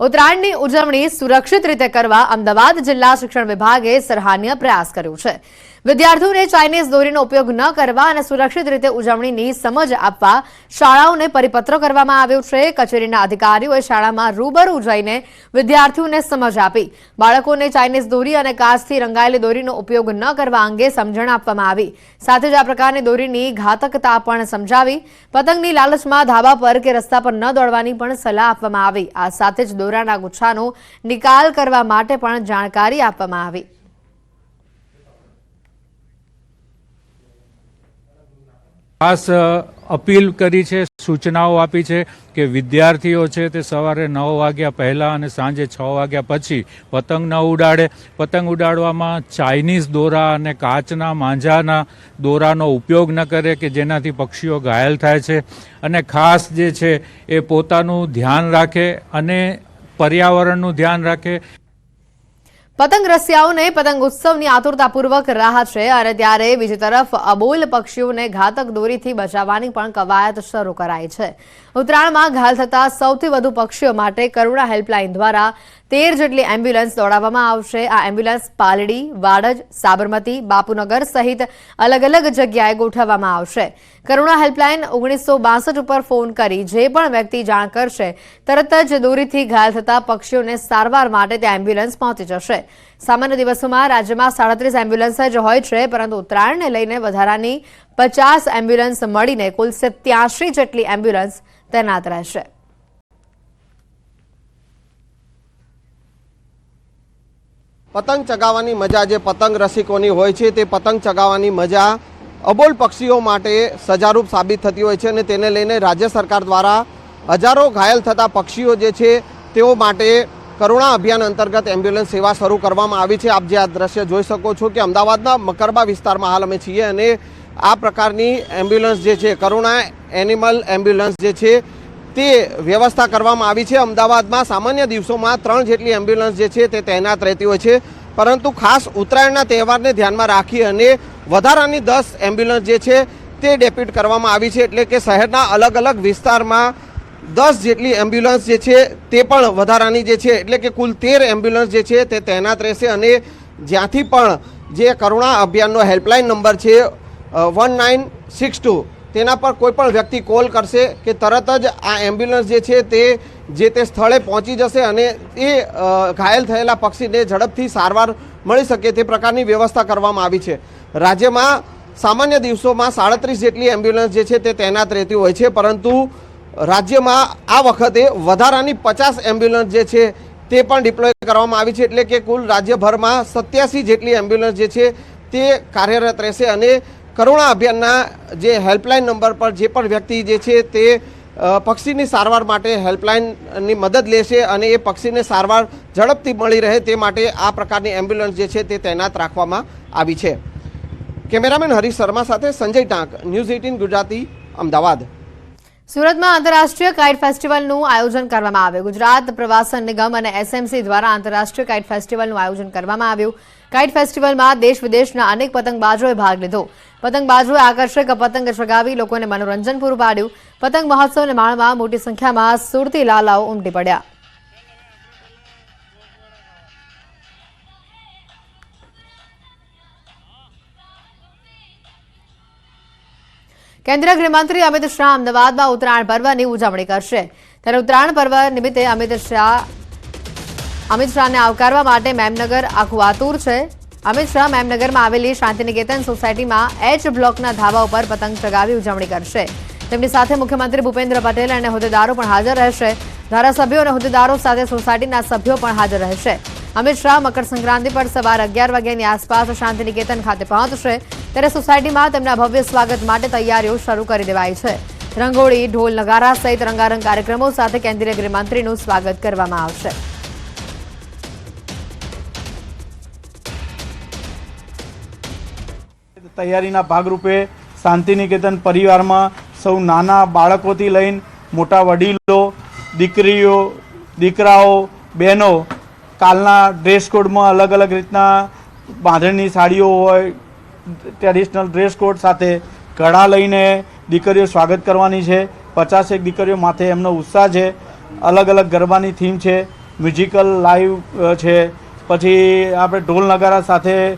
ઉત્તરાયણની ઉજવણી સુરક્ષિત રીતે કરવા અમદાવાદ જિલ્લા શિક્ષણ વિભાગે સરાહનીય પ્રયાસ કર્યો છે. વિદ્યાર્થીઓને ચાઇનીઝ દોરીનો ઉપયોગ ન કરવા અને સુરક્ષિત રીતે ઉજવણીની સમજ આપવા શાળાઓને પરિપત્ર કરવામાં આવ્યો છે. કચેરીના અધિકારીઓએ શાળામાં રૂબરૂ જઈને વિદ્યાર્થીઓને સમજ આપી. બાળકોને ચાઇનીઝ દોરી અને કાચથી રંગાયેલી દોરીનો ઉપયોગ ન કરવા અંગે સમજણ આપવામાં આવી. સાથે જ આ પ્રકારની દોરીની ઘાતકતા પણ સમજાવી. પતંગની લાલચમાં ધાબા પર કે રસ્તા પર ન દોડવાની પણ સલાહ આપવામાં આવી. આ સાથે જ દોરાના ગુચ્છાનો નિકાલ કરવા માટે પણ જાણકારી આપવામાં આવી. ખાસ અપીલ કરી છે, સૂચનાઓ આપી છે કે વિદ્યાર્થીઓ છે તે સવારે નવ વાગ્યા પહેલાં અને સાંજે છ વાગ્યા પછી પતંગ ન ઉડાડે. પતંગ ઉડાડવામાં ચાઇનીઝ દોરા અને કાચના માંજાના દોરાનો ઉપયોગ ન કરે કે જેનાથી પક્ષીઓ ઘાયલ થાય છે. અને ખાસ જે છે એ પોતાનું ધ્યાન રાખે અને પર્યાવરણનું ધ્યાન રાખે. પતંગ રસિયાઓને પતંગ ઉત્સવની આતુરતાપૂર્વક રાહ છે અને ત્યારે બીજી તરફ અબોલ પક્ષીઓને ઘાતક દોરીથી બચાવવાની પણ કવાયત શરૂ કરાઈ છે. ઉત્તરાયણમાં ઘાયલ થતા સૌથી વધુ પક્ષીઓ માટે કરુણા હેલ્પલાઇન દ્વારા તેર જેટલી એમ્બ્યુલન્સ દોડાવવામાં આવશે. આ એમ્બ્યુલન્સ પાલડી, વાડજ, સાબરમતી, બાપુનગર સહિત અલગ અલગ જગ્યાએ ગોઠવવામાં આવશે. કરુણા હેલ્પલાઇન ઓગણીસો બાસઠ ઉપર ફોન કરી જે પણ વ્યક્તિ જાણ કરશે, તરત જ દોરીથી ઘાયલ થતા પક્ષીઓને સારવાર માટે ત્યાં એમ્બ્યુલન્સ પહોંચી જશે. સામાન્ય દિવસોમાં રાજ્યમાં સાડત્રીસ એમ્બ્યુલન્સ જ હોય છે, પરંતુ ઉત્તરાયણને લઈને વધારાની પચાસ એમ્બ્યુલન્સ મળીને કુલ સત્યાસી જેટલી એમ્બ્યુલન્સ તૈનાત રહેશે. પતંગ ચગાવવાની મજા જે પતંગ રસિકોની હોય છે તે પતંગ ચગાવવાની મજા અબોલ પક્ષીઓ માટે સજારૂપ સાબિત થતી હોય છે અને તેને લઈને રાજ્ય સરકાર દ્વારા હજારો ઘાયલ થતા પક્ષીઓ જે છે તેઓ માટે કરુણા અભિયાન અંતર્ગત એમ્બ્યુલન્સ સેવા શરૂ કરવામાં આવી છે. આપ જે આ દ્રશ્ય જોઈ શકો છો કે અમદાવાદના મકરબા વિસ્તારમાં હાલ અમે છીએ અને આ પ્રકારની એમ્બ્યુલન્સ જે છે, કરુણા એનિમલ એમ્બ્યુલન્સ જે છે તે વ્યવસ્થા કરવામાં આવી છે. અમદાવાદમાં સામાન્ય દિવસોમાં ત્રણ જેટલી એમ્બ્યુલન્સ જે છે તે તૈનાત રહેતી હોય છે. પરંતુ ખાસ ઉત્તરાયણના તહેવારને ધ્યાનમાં રાખી અને વધારાની દસ એમ્બ્યુલન્સ જે છે તે ડેપ્યુટ કરવામાં આવી છે. એટલે કે શહેરના અલગ અલગ વિસ્તારમાં દસ જેટલી એમ્બ્યુલન્સ જે છે તે પણ વધારાની જે છે. એટલે કે કુલ તેર એમ્બ્યુલન્સ જે છે તે તૈનાત રહેશે અને જ્યાંથી પણ જે કરુણા અભિયાનનો હેલ્પલાઇન નંબર છે વન નાઇન સિક્સ ટુ તેના પર કોઈપણ વ્યક્તિ કોલ કરશે કે તરત જ આ એમ્બ્યુલન્સ જે છે તે, જે તે સ્થળે પહોંચી જશે અને એ ઘાયલ થયેલા પક્ષીને ઝડપથી સારવાર મળી શકે તે પ્રકારની વ્યવસ્થા કરવામાં આવી છે. રાજ્યમાં સામાન્ય દિવસોમાં સાડત્રીસ જેટલી એમ્બ્યુલન્સ જે છે તે તૈનાત રહેતી હોય છે, પરંતુ રાજ્યમાં આ વખતે વધારાની પચાસ એમ્બ્યુલન્સ જે છે તે પણ ડિપ્લોય કરવામાં આવી છે, એટલે કે કુલ રાજ્યભરમાં સત્યાસી જેટલી એમ્બ્યુલન્સ જે છે તે કાર્યરત રહેશે અને કરુણા અભિયાનના જે હેલ્પલાઇન નંબર પર જે પણ વ્યક્તિ જે છે તે પક્ષીની સારવાર માટે હેલ્પલાઇનની મદદ લેશે અને એ પક્ષીને સારવાર ઝડપથી મળી રહે તે માટે આ પ્રકારની એમ્બ્યુલન્સ જે છે તે તૈનાત રાખવામાં આવી છે. કેમેરામેન હરીશ શર્મા સાથે સંજય ટાંક, ન્યૂઝ એઇટીન ગુજરાતી, અમદાવાદ. સુરતમાં આંતરરાષ્ટ્રીય કાઇટ ફેસ્ટિવલનું આયોજન કરવામાં આવ્યું. ગુજરાત પ્રવાસન નિગમ અને એસએમસી દ્વારા આંતરરાષ્ટ્રીય કાઇટ ફેસ્ટિવલનું આયોજન કરવામાં આવ્યું. કાઇટ ફેસ્ટિવલમાં દેશ વિદેશના અનેક પતંગબાજોએ ભાગ લીધો. પતંગબાજોએ આકર્ષક પતંગ ચગાવી લોકોને મનોરંજન પૂરું પાડ્યું. પતંગ મહોત્સવને માણવા મોટી સંખ્યામાં સુરતી લાલાઓ ઉમટી પડ્યા. કેન્દ્રીય ગૃહમંત્રી અમિત શાહ અમદાવાદમાં ઉત્તરાયણ પર્વની ઉજવણી કરશે. ત્યારે ઉત્તરાયણ પર્વ નિમિત્તે અમિત શાહ અમિત શાહને આવકારવા માટે મેમનગર આખું આતુર છે. અમિત શાહ મેમનગરમાં આવેલી શાંતિનિકેતન સોસાયટીમાં એચ બ્લોકના ધાબા ઉપર પતંગ ચગાવી ઉજવણી કરશે. તેમની સાથે મુખ્યમંત્રી ભૂપેન્દ્ર પટેલ અને હોદ્દેદારો પણ હાજર રહેશે. ધારાસભ્યો અને હોદ્દેદારો સાથે સોસાયટીના સભ્યો પણ હાજર રહેશે. અમિત શાહ મકર સંક્રાંતિ પર સવાર અગિયાર વાગ્યાની આસપાસ શાંતિનિકેતન ખાતે પહોંચશે. ત્યારે સોસાયટીમાં તેમના ભવ્ય સ્વાગત માટે તૈયારીઓ શરૂ કરી દેવાઈ છે. રંગોળી, ઢોલ, નગારા સહિત રંગારંગ કાર્યક્રમો સાથે કેન્દ્રીય ગૃહમંત્રીનું સ્વાગત કરવામાં આવશે. તૈયારીના ભાગરૂપે શાંતિનિકેતન પરિવારમાં સૌ નાના બાળકોથી લઈને મોટા વડીલો, દીકરીઓ, દીકરાઓ, બહેનો, કાલના ડ્રેસ કોડમાં અલગ અલગ રીતના બાંધણીની સાડીઓ હોય ટ્રેડિશનલ ડ્રેસ કોડ સાથે કડા લઈને દીકરીઓ સ્વાગત કરવાની છે. પચાસેક દીકરીઓ માથે એમનો ઉત્સાહ છે. અલગ અલગ ગરબાની થીમ છે. મ્યુઝિકલ લાઈવ છે. પછી આપણે ઢોલ નગારા સાથે